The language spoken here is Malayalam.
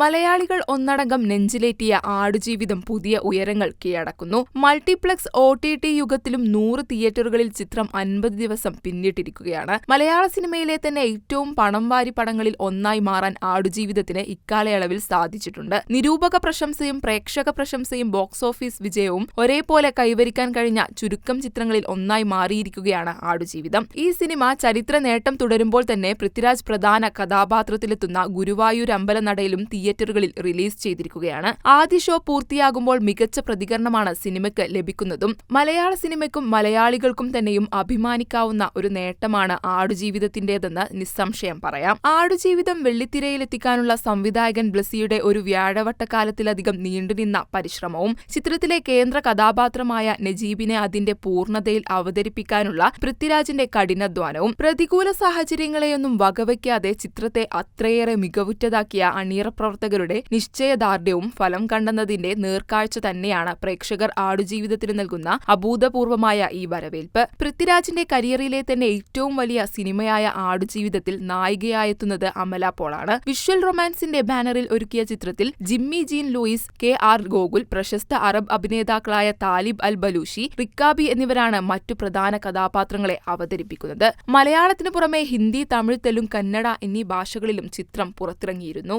മലയാളികൾ ഒന്നടങ്കം നെഞ്ചിലേറ്റിയ ആടുജീവിതം പുതിയ ഉയരങ്ങൾ കീഴടക്കുന്നു. മൾട്ടിപ്ലക്സ് ഒ ടി ടി യുഗത്തിലും നൂറ് തിയേറ്ററുകളിൽ ചിത്രം അൻപത് ദിവസം പിന്നിട്ടിരിക്കുകയാണ്. മലയാള സിനിമയിലെ തന്നെ ഏറ്റവും പണം വാരി പടങ്ങളിൽ ഒന്നായി മാറാൻ ആടുജീവിതത്തിന് ഇക്കാലയളവിൽ സാധിച്ചിട്ടുണ്ട്. നിരൂപക പ്രശംസയും പ്രേക്ഷക പ്രശംസയും ബോക്സ് ഓഫീസ് വിജയവും ഒരേപോലെ കൈവരിക്കാൻ കഴിഞ്ഞ ചുരുക്കം ചിത്രങ്ങളിൽ ഒന്നായി മാറിയിരിക്കുകയാണ് ആടുജീവിതം. ഈ സിനിമ ചരിത്ര നേട്ടം തുടരുമ്പോൾ തന്നെ പൃഥ്വിരാജ് പ്രധാന കഥാപാത്രത്തിലെത്തുന്ന ഗുരുവായൂർ അമ്പലനടയിലും തിയേറ്ററുകളിൽ റിലീസ് ചെയ്തിരിക്കുകയാണ്. ആദ്യ ഷോ പൂർത്തിയാകുമ്പോൾ മികച്ച പ്രതികരണമാണ് സിനിമയ്ക്ക് ലഭിക്കുന്നതും മലയാള സിനിമയ്ക്കും മലയാളികൾക്കും തന്നെയും അഭിമാനിക്കാവുന്ന ഒരു നേട്ടമാണ് ആടുജീവിതത്തിന്റേതെന്ന് നിസ്സംശയം പറയാം. ആടുജീവിതം വെള്ളിത്തിരയിലെത്തിക്കാനുള്ള സംവിധായകൻ ബ്ലസിയുടെ ഒരു വ്യാഴവട്ടക്കാലത്തിലധികം നീണ്ടുനിന്ന പരിശ്രമവും ചിത്രത്തിലെ കേന്ദ്ര കഥാപാത്രമായ നജീബിനെ അതിന്റെ പൂർണതയിൽ അവതരിപ്പിക്കാനുള്ള പൃഥ്വിരാജിന്റെ കഠിനാധ്വാനവും പ്രതികൂല സാഹചര്യങ്ങളെയൊന്നും വകവയ്ക്കാതെ ചിത്രത്തെ അത്രയേറെ മികവുറ്റതാക്കിയ അണിയറ പ്രവർത്തകരുടെ നിശ്ചയദാർഢ്യവും ഫലം കണ്ടെന്നതിന്റെ നേർക്കാഴ്ച തന്നെയാണ് പ്രേക്ഷകർ ആടുജീവിതത്തിന് നൽകുന്ന അഭൂതപൂർവമായ ഈ വരവേൽപ്പ്. പൃഥ്വിരാജിന്റെ കരിയറിലെ തന്നെ ഏറ്റവും വലിയ സിനിമയായ ആടുജീവിതത്തിൽ നായികയായെത്തുന്നത് അമല പോളാണ്. വിഷ്വൽ റൊമാൻസിന്റെ ബാനറിൽ ഒരുക്കിയ ചിത്രത്തിൽ Jimmy Jean Louis K R Gokul പ്രശസ്ത അറബ് അഭിനേതാക്കളായ താലിബ് അൽ ബലൂഷി റിക്കാബി എന്നിവരാണ് മറ്റു പ്രധാന കഥാപാത്രങ്ങളെ അവതരിപ്പിക്കുന്നത്. മലയാളത്തിനു പുറമെ ഹിന്ദി തമിഴ് തെലുങ്ക് കന്നഡ എന്നീ ഭാഷകളിലും ചിത്രം പുറത്തിറങ്ങിയിരുന്നു.